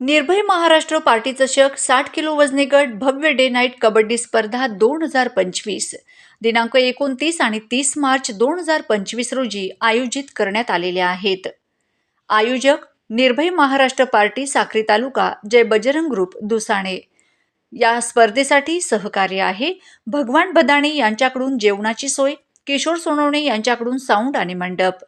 निर्भय महाराष्ट्र पार्टी चषक साठ किलो वजनी गट भव्य डे नाईट कबड्डी स्पर्धा दोन हजार पंचवीस. दिनांक एकोणतीस आणि तीस मार्च दोन हजार पंचवीस रोजी आयोजित करण्यात आलेल्या आहेत. आयोजक निर्भय महाराष्ट्र पार्टी साक्री तालुका जय बजरंग ग्रुप दुसाणे. या स्पर्धेसाठी सहकार्य आहे भगवान बदाणे यांच्याकडून जेवणाची सोय किशोर सोनवणे यांच्याकडून साऊंड आणि मंडप.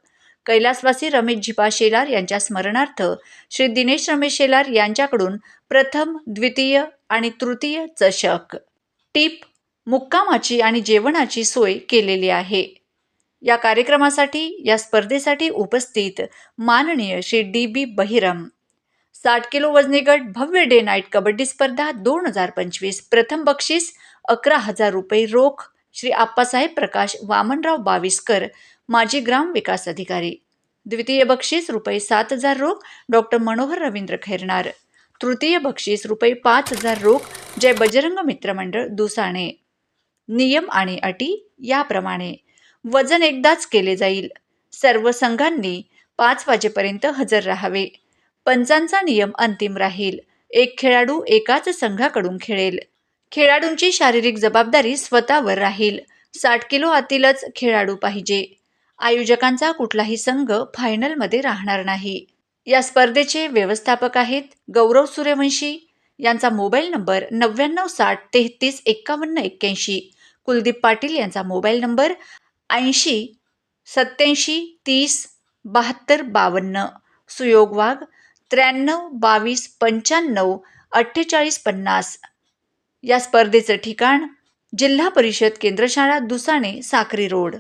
कैलासवासी रमेश झिपा शेलार यांच्या स्मरणार्थ श्री दिनेश रमेश शेलार यांच्याकडून प्रथम द्वितीय आणि तृतीय चषक. टीप मुक्कामाची आणि जेवणाची सोय केलेली आहे. या कार्यक्रमासाठी या स्पर्धेसाठी उपस्थित माननीय श्री डी बी बहिरम. साठ किलो वजनी गट भव्य डे नाईट कबड्डी स्पर्धा दोन हजार पंचवीस प्रथम बक्षीस अकरा हजार रुपये रोख श्री आप्पासाहेब प्रकाश वामनराव बाविस्कर माजी ग्राम विकास अधिकारी. द्वितीय बक्षीस रुपये सात हजार रोख डॉक्टर मनोहर रवींद्र खैरनार. तृतीय बक्षीस रुपये पाच हजार रोख जय बजरंग मित्रमंडळ दुसाणे. नियम आणि अटी याप्रमाणे वजन एकदाच केले जाईल. सर्व संघांनी पाच वाजेपर्यंत हजर राहावे. पंचांचा नियम अंतिम राहील. एक खेळाडू एकाच संघाकडून खेळेल. खेळाडूंची शारीरिक जबाबदारी स्वतःवर राहील. साठ किलो आतीलच खेळाडू पाहिजे. आयोजकांचा कुठलाही संघ फायनलमध्ये राहणार नाही. या स्पर्धेचे व्यवस्थापक आहेत गौरव सूर्यवंशी. यांचा मोबाईल नंबर नव्याण्णव साठ तेहतीस एक्कावन्न एक्क्याऐंशी. कुलदीप पाटील यांचा मोबाईल नंबर ऐंशी सत्याऐंशी तीस बहात्तर बावन्न. सुयोग वाघ त्र्याण्णव बावीस पंच्याण्णव अठ्ठेचाळीस पन्नास. या स्पर्धेचं ठिकाण जिल्हा परिषद केंद्रशाळा दुसाणे साक्री रोड.